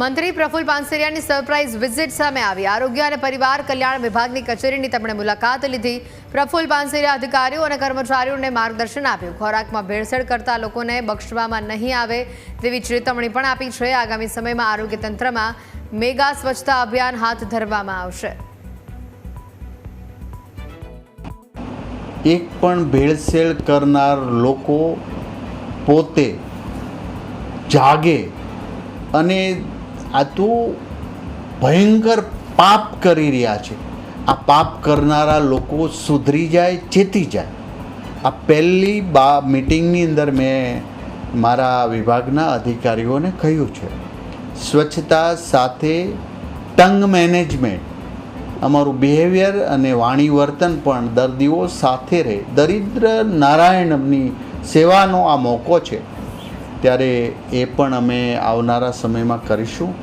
મંત્રી Praful પાનસેરિયાની surprise visit સામે આવી. આરોગ્ય અને પરિવાર કલ્યાણ વિભાગની કચેરીની તેમણે મુલાકાત લીધી. પ્રફુલ પાનસેરિયા અધિકારીઓ અને કર્મચારીઓને માર્ગદર્શન આપ્યું. ખોરાકમાં ભેળસેળ કરતા લોકોને બક્ષવામાં નહીં આવે તેવી ચેતવણી પણ આપી છે. આગામી સમયમાં આરોગ્ય તંત્રમાં મેગા સ્વચ્છતા અભિયાન હાથ ધરવામાં આવશે. એક પણ ભેળસેળ કરનાર લોકો પોતે જાગે અને આ તો ભયંકર પાપ કરી રહ્યા છે. આ પાપ કરનારા લોકો સુધરી જાય, ચેતી જાય. આ પહેલી બા મિટિંગની અંદર મેં મારા વિભાગના અધિકારીઓને કહ્યું છે, સ્વચ્છતા સાથે ટંગ મેનેજમેન્ટ. અમારું બિહેવિયર અને વાણી વર્તન પણ દર્દીઓ સાથે રહે. દરિદ્ર નારાયણની સેવાનો આ મોકો છે. ત્યારે એ પણ અમે આવનારા સમયમાં કરીશું.